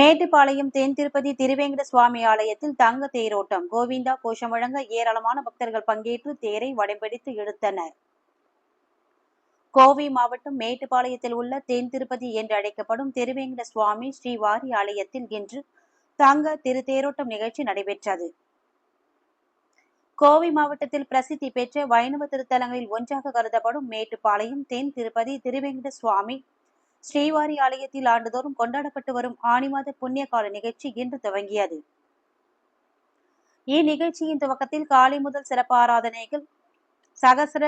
மேட்டுப்பாளையம் தென் திருப்பதி திருவேங்கட சுவாமி ஆலயத்தில் தங்க தேரோட்டம். கோவிந்தா கோஷம் வழங்க ஏராளமான பக்தர்கள் பங்கேற்று தேரை வடம்பிடித்து இழுத்தனர். கோவை மாவட்டம் மேட்டுப்பாளையத்தில் உள்ள தென் திருப்பதி என்று அழைக்கப்படும் திருவேங்கட சுவாமி ஸ்ரீவாரி ஆலயத்தில் இன்று தங்க திருத்தேரோட்டம் நிகழ்ச்சி நடைபெற்றது. கோவை மாவட்டத்தில் பிரசித்தி பெற்ற வைணவ திருத்தலங்களில் ஒன்றாக கருதப்படும் மேட்டுப்பாளையம் தென் திருப்பதி திருவேங்கட சுவாமி ஸ்ரீவாரி ஆலயத்தில் ஆண்டுதோறும் கொண்டாடப்பட்டு வரும் ஆனி மாத புண்ணிய கால நிகழ்ச்சி இன்று துவங்கியது. இந்நிகழ்ச்சியின் துவக்கத்தில் காலை முதல் சிறப்பு ஆராதனைகள் சகசர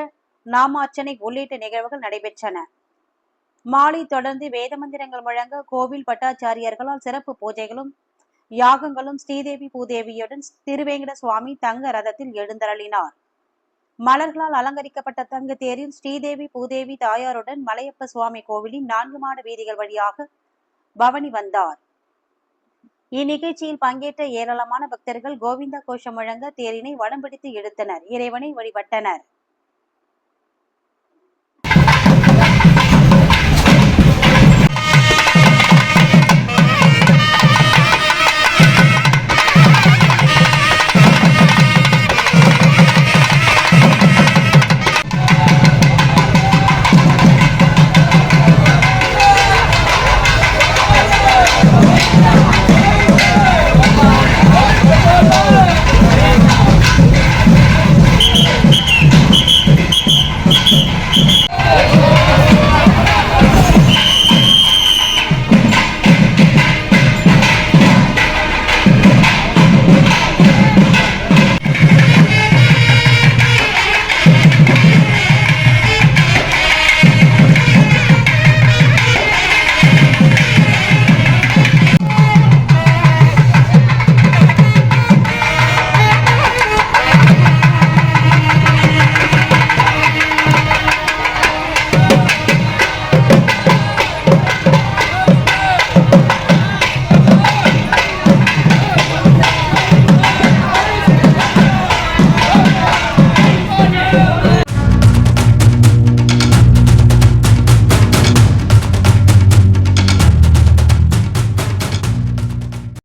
நாமார்ச்சனை உள்ளிட்ட நிகழ்வுகள் நடைபெற்றன. மாலை தொடர்ந்து வேத மந்திரங்கள் முழங்க கோவில் பட்டாச்சாரியர்களால் சிறப்பு பூஜைகளும் யாகங்களும் ஸ்ரீதேவி பூதேவியுடன் திருவேங்கட சுவாமி தங்க ரதத்தில் எழுந்தருளினார். மலர்களால் அலங்கரிக்கப்பட்ட தங்க தேரில் ஸ்ரீதேவி பூதேவி தாயாருடன் மலையப்ப சுவாமி கோவிலின் நான்கு மாட வீதிகள் வழியாக பவனி வந்தார். இந்நிகழ்ச்சியில் பங்கேற்ற ஏராளமான பக்தர்கள் கோவிந்தா கோஷம் முழங்க தேரினை வடம் பிடித்து இழுத்தனர். இறைவனை வழிபட்டனர்.